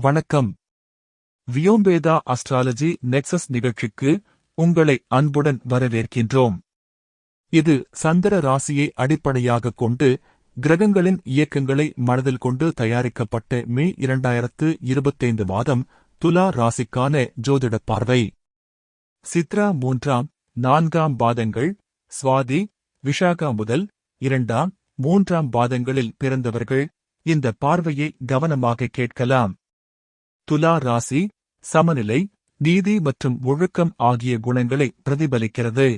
வணக்கம். வியோம்பேதா astrology nexus நிகழ்ச்சிக்கு உங்களை அன்புடன் வரவேற்கின்றோம். இது சந்திர ராசியை அடிப்படையாகக் கொண்டு கிரகங்களின் இயக்கங்களை மனதில் கொண்டு தயாரிக்கப்பட்ட மே இரண்டாயிரத்து இருபத்தைந்து மாதம் துலா ராசிக்கான ஜோதிட பார்வை. சித்ரா மூன்றாம் நான்காம் பாதங்கள் சுவாதி விஷாகா முதல் இரண்டாம் மூன்றாம் பாதங்களில் பிறந்தவர்கள் இந்த பார்வையை கவனமாக கேட்கலாம். துலா ராசி சமநிலை நீதி மற்றும் ஒழுக்கம் ஆகிய குணங்களை பிரதிபலிக்கிறது.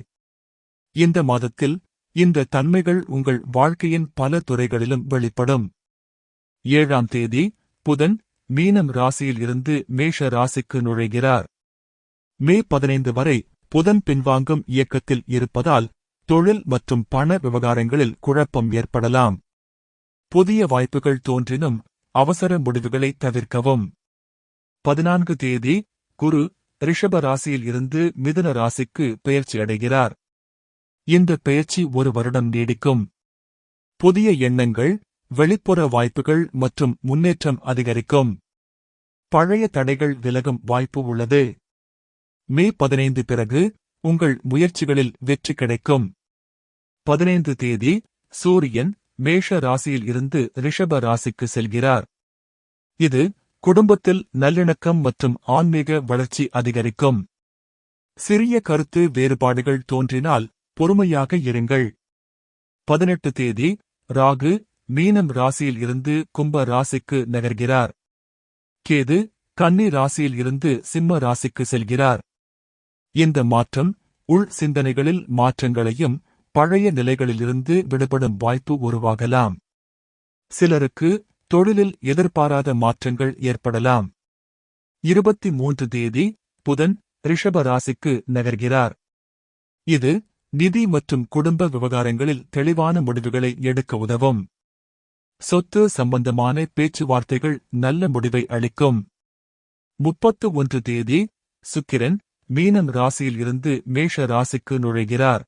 இந்த மாதத்தில் இந்த தன்மைகள் உங்கள் வாழ்க்கையின் பல துறைகளிலும் வெளிப்படும். ஏழாம் தேதி புதன் மீனம் ராசியில் இருந்து மேஷ ராசிக்கு நுழைகிறார். மே பதினைந்து வரை புதன் பின்வாங்கும் இயக்கத்தில் இருப்பதால் தொழில் மற்றும் பண விவகாரங்களில் குழப்பம் ஏற்படலாம். புதிய வாய்ப்புகள் தோன்றினும் அவசர முடிவுகளை தவிர்க்கவும். பதினான்கு தேதி குரு ரிஷப ராசியில் இருந்து மிதுன ராசிக்கு பெயர்ச்சி அடைகிறார். இந்த பெயர்ச்சி ஒரு வருடம் நீடிக்கும். புதிய எண்ணங்கள் வெளிப்புற வாய்ப்புகள் மற்றும் முன்னேற்றம் அதிகரிக்கும். பழைய தடைகள் விலகும் வாய்ப்பு உள்ளது. மே பதினைந்து பிறகு உங்கள் முயற்சிகளில் வெற்றி கிடைக்கும். பதினைந்து தேதி சூரியன் மேஷ ராசியில் இருந்து ரிஷப ராசிக்கு செல்கிறார். இது குடும்பத்தில் நல்லிணக்கம் மற்றும் ஆன்மீக வளர்ச்சி அதிகரிக்கும். சிறிய கருத்து வேறுபாடுகள் தோன்றினால் பொறுமையாக இருங்கள். பதினெட்டு தேதி ராகு மீனம் ராசியில் இருந்து கும்ப ராசிக்கு நகர்கிறார். கேது கன்னி ராசியில் இருந்து சிம்ம ராசிக்கு செல்கிறார். இந்த மாற்றம் உள் சிந்தனைகளில் மாற்றங்களையும் பழைய நிலைகளிலிருந்து விடுபடும் வாய்ப்பு உருவாகலாம். சிலருக்கு தொழிலில் எதிர்பாராத மாற்றங்கள் ஏற்படலாம். இருபத்தி மூன்று தேதி புதன் ரிஷப ராசிக்கு நகர்கிறார். இது நிதி மற்றும் குடும்ப விவகாரங்களில் தெளிவான முடிவுகளை எடுக்க உதவும். சொத்து சம்பந்தமான பேச்சுவார்த்தைகள் நல்ல முடிவை அளிக்கும். முப்பத்து ஒன்று தேதி சுக்கிரன் மீனம் ராசியில் இருந்து மேஷ ராசிக்கு நுழைகிறார்.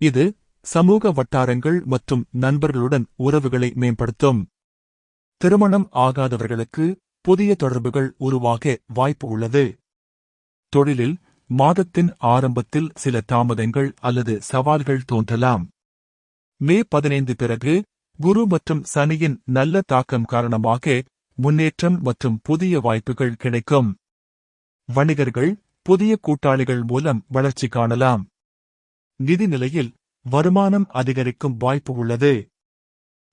இது சமூக வட்டாரங்கள் மற்றும் நண்பர்களுடன் உறவுகளை மேம்படுத்தும். திருமணம் ஆகாதவர்களுக்கு புதிய தொடர்புகள் உருவாக வாய்ப்பு உள்ளது. தொழிலில் மாதத்தின் ஆரம்பத்தில் சில தாமதங்கள் அல்லது சவால்கள் தோன்றலாம். மே பதினைந்து பிறகு குரு மற்றும் சனியின் நல்ல தாக்கம் காரணமாக முன்னேற்றம் மற்றும் புதிய வாய்ப்புகள் கிடைக்கும். வணிகர்கள் புதிய கூட்டாளிகள் மூலம் வளர்ச்சி காணலாம். நிதிநிலையில் வருமானம் அதிகரிக்கும் வாய்ப்பு உள்ளது.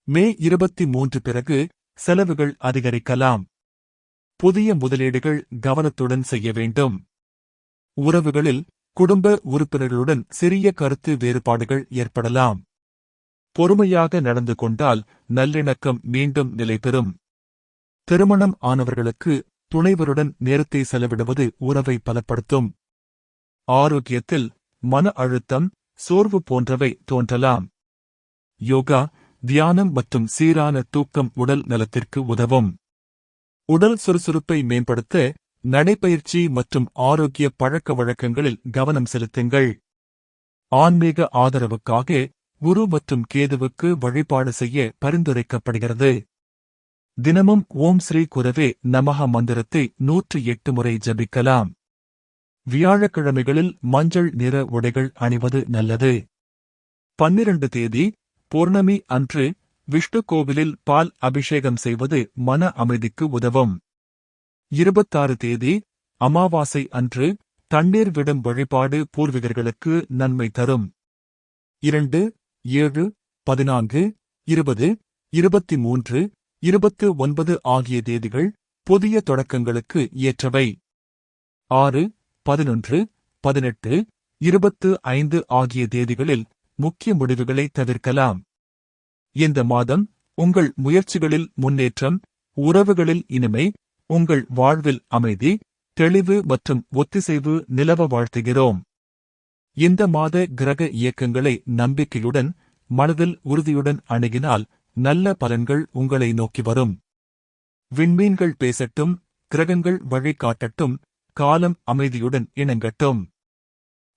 மே இருபத்தி மூன்று பிறகு செலவுகள் அதிகரிக்கலாம். புதிய முதலீடுகள் கவனத்துடன் செய்ய வேண்டும். உறவுகளில் குடும்ப உறுப்பினர்களுடன் சிறிய கருத்து வேறுபாடுகள் ஏற்படலாம். பொறுமையாக நடந்து கொண்டால் நல்லிணக்கம் மீண்டும் நிலைபெறும். திருமணம் ஆனவர்களுக்கு துணைவருடன் நேரத்தை செலவிடுவது உறவை பலப்படுத்தும். ஆரோக்கியத்தில் மன அழுத்தம் சோர்வு போன்றவை தோன்றலாம். யோகா தியானம் மற்றும் சீரான தூக்கம் உடல் நலத்திற்கு உதவும். உடல் சுறுசுறுப்பை மேம்படுத்த நடைப்பயிற்சி மற்றும் ஆரோக்கிய பழக்க வழக்கங்களில் கவனம் செலுத்துங்கள். ஆன்மீக ஆதரவுக்காக குரு மற்றும் கேதுவுக்கு வழிபாடு செய்ய பரிந்துரைக்கப்படுகிறது. தினமும் ஓம் ஸ்ரீ குரவே நமக மந்திரத்தை நூற்று எட்டு முறை ஜபிக்கலாம். வியாழக்கிழமைகளில் மஞ்சள் நிற உடைகள் அணிவது நல்லது. பன்னிரண்டு தேதி பூர்ணமி அன்று விஷ்ணு கோவிலில் பால் அபிஷேகம் செய்வது மன அமைதிக்கு உதவும். இருபத்தாறு தேதி அமாவாசை அன்று தண்ணீர் விடும் வழிபாடு பூர்வீகர்களுக்கு நன்மை தரும். இரண்டு ஏழு பதினான்கு இருபது இருபத்தி மூன்று இருபத்து ஒன்பது ஆகிய தேதிகள் புதிய தொடக்கங்களுக்கு ஏற்றவை. ஆறு பதினொன்று பதினெட்டு இருபத்து ஐந்து ஆகிய தேதிகளில் முக்கிய முடிவுகளை தவிர்க்கலாம். இந்த மாதம் உங்கள் முயற்சிகளில் முன்னேற்றம் உறவுகளில் இனிமை உங்கள் வாழ்வில் அமைதி தெளிவு மற்றும் ஒத்திசைவு நிலவ வாழ்த்துகிறோம். இந்த மாத கிரக இயக்கங்களை நம்பிக்கையுடன் மனதில் உறுதியுடன் அணுகினால் நல்ல பலன்கள் உங்களை நோக்கி வரும். விண்மீன்கள் பேசட்டும் கிரகங்கள் வழிகாட்டட்டும் காலம் அமைதியுடன் இணங்கட்டும்.